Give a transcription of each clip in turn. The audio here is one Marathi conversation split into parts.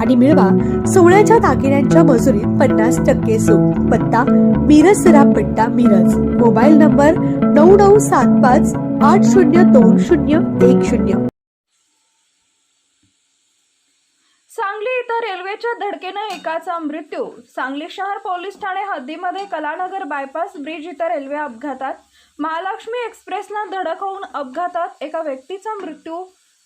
आणि मिळवा सोहळ्याच्या दागिन्यांच्या मजुरीत पन्नास टक्के सूट. पत्ता मिरज सरापट्टा मिरज. मोबाईल नंबर नऊ नऊ सात पाच आठ शून्य दोन शून्य एक शून्य. सांगली इथं रेल्वेच्या धडकेनं एकाचा मृत्यू. सांगली शहर पोलीस ठाणे हद्दीमध्ये कलानगर बायपास ब्रिज इथं रेल्वे अपघातात. महालक्ष्मी एक्सप्रेसला धडक होऊन अपघातात एका व्यक्तीचा मृत्यू.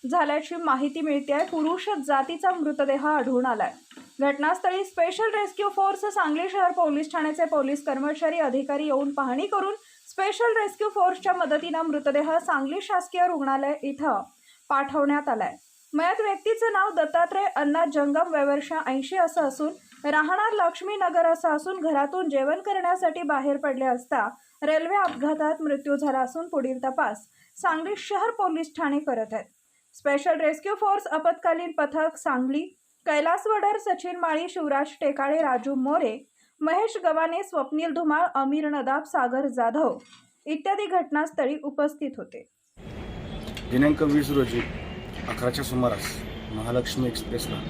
झाल्याची माहिती मिळते आहे पुरुष जातीचा मृतदेह आढळून आलाय. घटनास्थळी स्पेशल रेस्क्यू फोर्स सांगली शहर पोलीस ठाण्याचे पोलीस कर्मचारी अधिकारी येऊन पाहणी करून स्पेशल रेस्क्यू फोर्सच्या मदतीनं मृतदेह सांगली शासकीय रुग्णालय इथं पाठवण्यात आलाय. मयत व्यक्तीचं नाव दत्तात्रय अण्णा जंगम वयवर्ष ऐंशी असं असून राहणार लक्ष्मीनगर असं असून घरातून जेवण करण्यासाठी बाहेर पडले असता रेल्वे अपघातात मृत्यू झाला असून पुढील तपास सांगली शहर पोलीस ठाणे करत आहेत. स्पेशल रेस्क्यू फोर्स आपत्कालीन पथक सांगली कैलास वडर सचिन माळी शिवराज टेकाळे राजू मोरे महेश गवाने स्वप्नील धुमाळ अमीर नदाब सागर जाधव इत्यादी घटनास्थळी उपस्थित होते. दिनांक वीस रोजी अकराच्या सुमारास महालक्ष्मी एक्सप्रेसला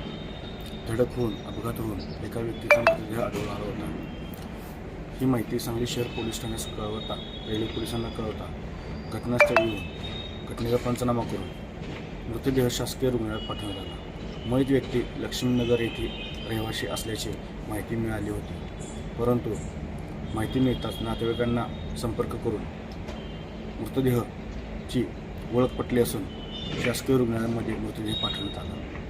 धडक होऊन अपघात होऊन एका व्यक्तीचा मृतदेह आढळून आला होता. ही माहिती सांगली शहर पोलीस ठाण्यास कळवता रेल्वे पोलिसांना कळवता घटनास्थळी येऊन घटनेचा पंचनामा करून मृतदेह शासकीय रुग्णालयात पाठवण्यात आला. मयत व्यक्ती लक्ष्मीनगर येथे रहिवासी असल्याची माहिती मिळाली होती. परंतु माहिती मिळताच नातेवाईकांना संपर्क करून मृतदेहची ओळख पटली असून शासकीय रुग्णालयामध्ये मृतदेह पाठवण्यात आला.